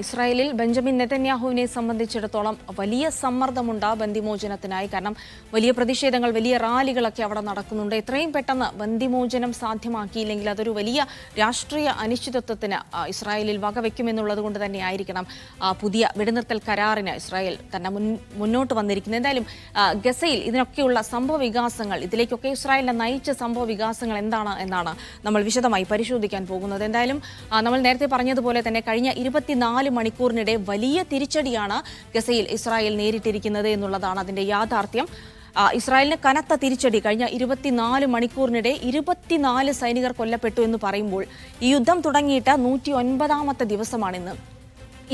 ഇസ്രായേലിൽ ബെഞ്ചമിൻ നെതന്യാഹുവിനെ സംബന്ധിച്ചിടത്തോളം വലിയ സമ്മർദ്ദമുണ്ട് ബന്ദിമോചനത്തിനായി. കാരണം വലിയ പ്രതിഷേധങ്ങൾ വലിയ റാലികളൊക്കെ അവിടെ നടക്കുന്നുണ്ട്. എത്രയും പെട്ടെന്ന് ബന്ദിമോചനം സാധ്യമാക്കിയില്ലെങ്കിൽ അതൊരു വലിയ രാഷ്ട്രീയ അനിശ്ചിതത്വത്തിന് ഇസ്രായേലിൽ വകവെക്കുമെന്നുള്ളത് കൊണ്ട് തന്നെ ആയിരിക്കണം പുതിയ വെടിനിർത്തൽ കരാറിന് ഇസ്രായേൽ തന്നെ മുൻ മുന്നോട്ട് വന്നിരിക്കുന്നത്. എന്തായാലും ഗസയിൽ ഇതിനൊക്കെയുള്ള സംഭവ വികാസങ്ങൾ ഇതിലേക്കൊക്കെ ഇസ്രായേലിനെ നയിച്ച സംഭവ വികാസങ്ങൾ എന്താണ് എന്നാണ് നമ്മൾ വിശദമായി പരിശോധിക്കാൻ പോകുന്നത്. എന്തായാലും നമ്മൾ നേരത്തെ പറഞ്ഞതുപോലെ തന്നെ കഴിഞ്ഞ ഇരുപത്തിനാല് മണിക്കൂറിനിടെ വലിയ തിരിച്ചടിയാണ് ഗസയിൽ ഇസ്രായേൽ നേരിട്ടിരിക്കുന്നത് എന്നുള്ളതാണ് അതിന്റെ യാഥാർത്ഥ്യം. ഇസ്രായേലിന് കനത്ത തിരിച്ചടി കഴിഞ്ഞ ഇരുപത്തിനാല് മണിക്കൂറിനിടെ ഇരുപത്തിനാല് സൈനികർ കൊല്ലപ്പെട്ടു എന്ന് പറയുമ്പോൾ ഈ യുദ്ധം തുടങ്ങിയിട്ട് നൂറ്റി ഒൻപതാമത്തെ ദിവസമാണിന്ന്.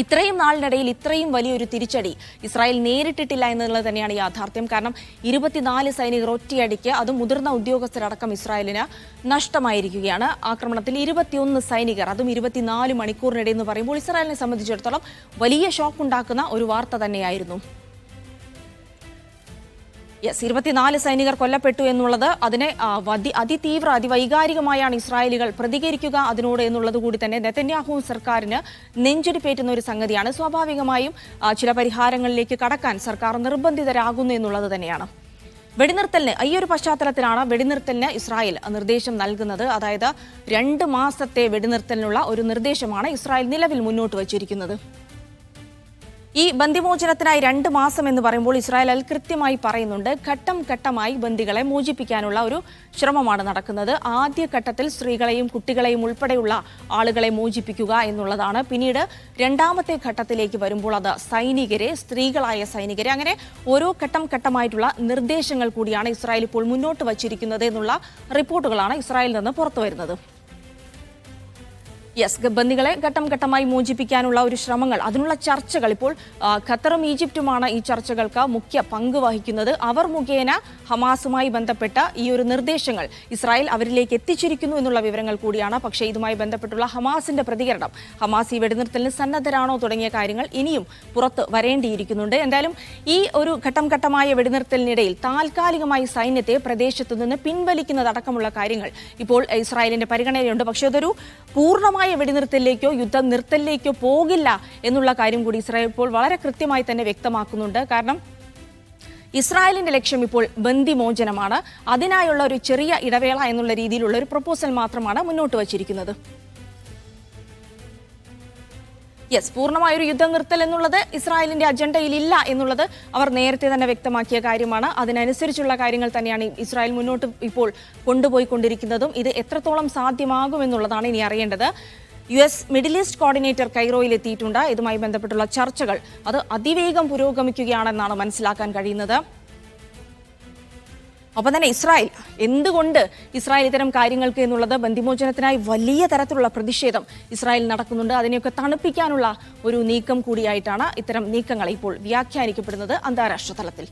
ഇത്രയും നാളിനിടയിൽ ഇത്രയും വലിയൊരു തിരിച്ചടി ഇസ്രായേൽ നേരിട്ടിട്ടില്ല എന്നുള്ളത് തന്നെയാണ് യാഥാർത്ഥ്യം. കാരണം ഇരുപത്തിനാല് സൈനികർ ഒറ്റയടിക്ക് അതും മുതിർന്ന ഉദ്യോഗസ്ഥരടക്കം ഇസ്രായേലിന് നഷ്ടമായിരിക്കുകയാണ്. ആക്രമണത്തിൽ ഇരുപത്തിയൊന്ന് സൈനികർ അതും ഇരുപത്തിനാല് മണിക്കൂറിനിടെ എന്ന് പറയുമ്പോൾ ഇസ്രായേലിനെ സംബന്ധിച്ചിടത്തോളം വലിയ ഷോക്ക് ഉണ്ടാക്കുന്ന ഒരു വാർത്ത തന്നെയായിരുന്നു. യെസ് ഇരുപത്തിനാല് സൈനികർ കൊല്ലപ്പെട്ടു എന്നുള്ളത് അതിനെ അതി അതിതീവ്ര അതിവൈകാരികമായാണ് ഇസ്രായേലികൾ പ്രതികരിക്കുക അതിനോട് എന്നുള്ളത് കൂടി തന്നെ നെതന്യാഹു സർക്കാരിന് നെഞ്ചടിപ്പേറ്റുന്ന ഒരു സംഗതിയാണ്. സ്വാഭാവികമായും ചില പരിഹാരങ്ങളിലേക്ക് കടക്കാൻ സർക്കാർ നിർബന്ധിതരാകുന്നു എന്നുള്ളത് തന്നെയാണ്. വെടിനിർത്തലിന് ഈ ഒരു പശ്ചാത്തലത്തിലാണ് വെടിനിർത്തലിന് ഇസ്രായേൽ നിർദ്ദേശം നൽകുന്നത്. അതായത് രണ്ട് മാസത്തെ വെടിനിർത്തലിനുള്ള ഒരു നിർദ്ദേശമാണ് ഇസ്രായേൽ നിലവിൽ മുന്നോട്ട് വച്ചിരിക്കുന്നത്. ഈ ബന്ദിമോചനത്തിനായി രണ്ട് മാസം എന്ന് പറയുമ്പോൾ ഇസ്രായേൽ അൽ കൃത്യമായി പറയുന്നുണ്ട് ഘട്ടം ഘട്ടമായി ബന്ദികളെ മോചിപ്പിക്കാനുള്ള ഒരു ശ്രമമാണ് നടക്കുന്നത്. ആദ്യ ഘട്ടത്തിൽ സ്ത്രീകളെയും കുട്ടികളെയും ഉൾപ്പെടെയുള്ള ആളുകളെ മോചിപ്പിക്കുക എന്നുള്ളതാണ്. പിന്നീട് രണ്ടാമത്തെ ഘട്ടത്തിലേക്ക് വരുമ്പോൾ അത് സൈനികരെ സ്ത്രീകളായ സൈനികരെ അങ്ങനെ ഓരോ ഘട്ടം ഘട്ടമായിട്ടുള്ള നിർദ്ദേശങ്ങൾ കൂടിയാണ് ഇസ്രായേൽ ഇപ്പോൾ മുന്നോട്ട് വച്ചിരിക്കുന്നത് എന്നുള്ള റിപ്പോർട്ടുകളാണ് ഇസ്രായേലിൽ നിന്ന് പുറത്തുവരുന്നത്. യെസ് ബന്ദികളെ ഘട്ടം ഘട്ടമായി മോചിപ്പിക്കാനുള്ള ഒരു ശ്രമങ്ങൾ. അതിനുള്ള ചർച്ചകൾ ഇപ്പോൾ ഖത്തറും ഈജിപ്തുമാണ് ഈ ചർച്ചകൾക്ക് മുഖ്യ പങ്ക് വഹിക്കുന്നത്. അവർ മുഖേന ഹമാസുമായി ബന്ധപ്പെട്ട ഈ ഒരു നിർദ്ദേശങ്ങൾ ഇസ്രായേൽ അവരിലേക്ക് എത്തിച്ചിരിക്കുന്നു എന്നുള്ള വിവരങ്ങൾ കൂടിയാണ്. പക്ഷേ ഇതുമായി ബന്ധപ്പെട്ടുള്ള ഹമാസിന്റെ പ്രതികരണം ഹമാസ് ഈ വെടിനിർത്തലിന് സന്നദ്ധരാണോ തുടങ്ങിയ കാര്യങ്ങൾ ഇനിയും പുറത്ത് വരേണ്ടിയിരിക്കുന്നുണ്ട്. എന്തായാലും ഈ ഒരു ഘട്ടം ഘട്ടമായ വെടിനിർത്തലിനിടയിൽ താൽക്കാലികമായി സൈന്യത്തെ പ്രദേശത്തു നിന്ന് പിൻവലിക്കുന്നതടക്കമുള്ള കാര്യങ്ങൾ ഇപ്പോൾ ഇസ്രായേലിന്റെ പരിഗണനയിലുണ്ട്. പക്ഷേ അതൊരു പൂർണമായ വെടിനിർത്തലിലേക്കോ യുദ്ധം നിർത്തലിലേക്കോ പോകില്ല എന്നുള്ള കാര്യം കൂടി ഇസ്രായേൽ ഇപ്പോൾ വളരെ കൃത്യമായി തന്നെ വ്യക്തമാക്കുന്നുണ്ട്. കാരണം ഇസ്രായേലിന്റെ ലക്ഷ്യം ഇപ്പോൾ ബന്ദിമോചനമാണ്. അതിനായുള്ള ഒരു ചെറിയ ഇടവേള എന്നുള്ള രീതിയിലുള്ള ഒരു പ്രപ്പോസൽ മാത്രമാണ് മുന്നോട്ട് വച്ചിരിക്കുന്നത്. യെസ് പൂർണമായ ഒരു യുദ്ധം നിർത്തൽ എന്നുള്ളത് ഇസ്രായേലിന്റെ അജണ്ടയിൽ ഇല്ല എന്നുള്ളത് അവർ നേരത്തെ തന്നെ വ്യക്തമാക്കിയ കാര്യമാണ്. അതിനനുസരിച്ചുള്ള കാര്യങ്ങൾ തന്നെയാണ് ഇസ്രായേൽ മുന്നോട്ട് ഇപ്പോൾ കൊണ്ടുപോയിക്കൊണ്ടിരിക്കുന്നതും. ഇത് എത്രത്തോളം സാധ്യമാകുമെന്നുള്ളതാണ് ഇനി അറിയേണ്ടത്. U S Middle East coordinator കൈറോയിൽ എത്തിയിട്ടുണ്ട്. ഇതുമായി ബന്ധപ്പെട്ടുള്ള ചർച്ചകൾ അത് അതിവേഗം പുരോഗമിക്കുകയാണെന്നാണ് മനസ്സിലാക്കാൻ കഴിയുന്നത്. ഒപ്പം തന്നെ ഇസ്രായേൽ എന്തുകൊണ്ട് ഇസ്രായേൽ ഇത്തരം കാര്യങ്ങൾക്ക് എന്നുള്ളത് ബന്ധിമോചനത്തിനായി വലിയ തരത്തിലുള്ള പ്രതിഷേധം ഇസ്രായേൽ നടക്കുന്നുണ്ട്. അതിനെയൊക്കെ തണുപ്പിക്കാനുള്ള ഒരു നീക്കം കൂടിയായിട്ടാണ് ഇത്തരം നീക്കങ്ങൾ ഇപ്പോൾ വ്യാഖ്യാനിക്കപ്പെടുന്നത് അന്താരാഷ്ട്ര തലത്തിൽ.